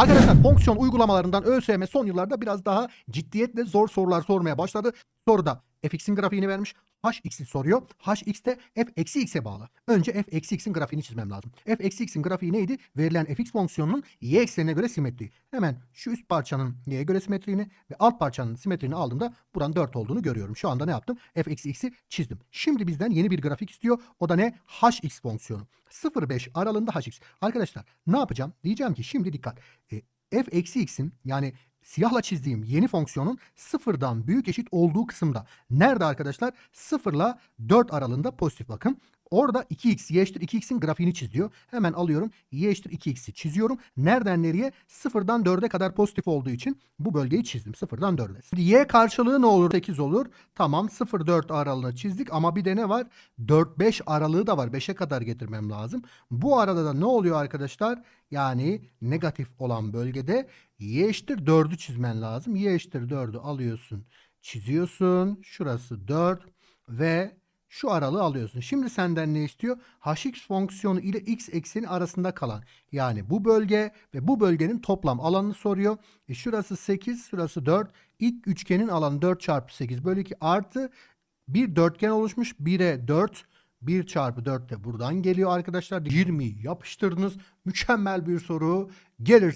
Arkadaşlar fonksiyon uygulamalarından ÖSYM son yıllarda biraz daha ciddiyetle zor sorular sormaya başladı. Soruda fx'in grafiğini vermiş. hx'i soruyor. hx de f eksi x'e bağlı. Önce f eksi x'in grafiğini çizmem lazım. f eksi x'in grafiği neydi? Verilen fx fonksiyonunun y eksenine göre simetri. Hemen şu üst parçanın y'ye göre simetriğini ve alt parçanın simetrini aldığımda buranın 4 olduğunu görüyorum. Şu anda ne yaptım? f eksi x'i çizdim. Şimdi bizden yeni bir grafik istiyor. O da ne? hx fonksiyonu. 0-5 aralığında hx. Arkadaşlar ne yapacağım? Diyeceğim ki şimdi dikkat. E, f eksi x'in yani siyahla çizdiğim yeni fonksiyonun sıfırdan büyük eşit olduğu kısımda. Nerede arkadaşlar? 0 ile 4 aralığında pozitif bakın. Orada 2x y eşittir 2x'in grafiğini çiz diyor. Hemen alıyorum. y eşittir 2x'i çiziyorum. Nereden nereye? 0'dan 4'e kadar pozitif olduğu için bu bölgeyi çizdim. 0'dan 4'e. Şimdi y karşılığı ne olur? 8 olur. Tamam 0-4 aralığını çizdik ama bir de ne var? 4-5 aralığı da var. 5'e kadar getirmem lazım. Bu arada da ne oluyor arkadaşlar? Yani negatif olan bölgede y eşittir 4'ü çizmen lazım. y eşittir 4'ü alıyorsun. Çiziyorsun. Şurası 4 ve şu aralığı alıyorsun. Şimdi senden ne istiyor? hx fonksiyonu ile x ekseni arasında kalan. Yani bu bölge ve bu bölgenin toplam alanını soruyor. E şurası 8, şurası 4. İlk üçgenin alanı 4 çarpı 8 bölü 2 artı bir dörtgen oluşmuş. 1'e 4. 1 çarpı 4 de buradan geliyor arkadaşlar. 20 yapıştırdınız. Mükemmel bir soru. Gelir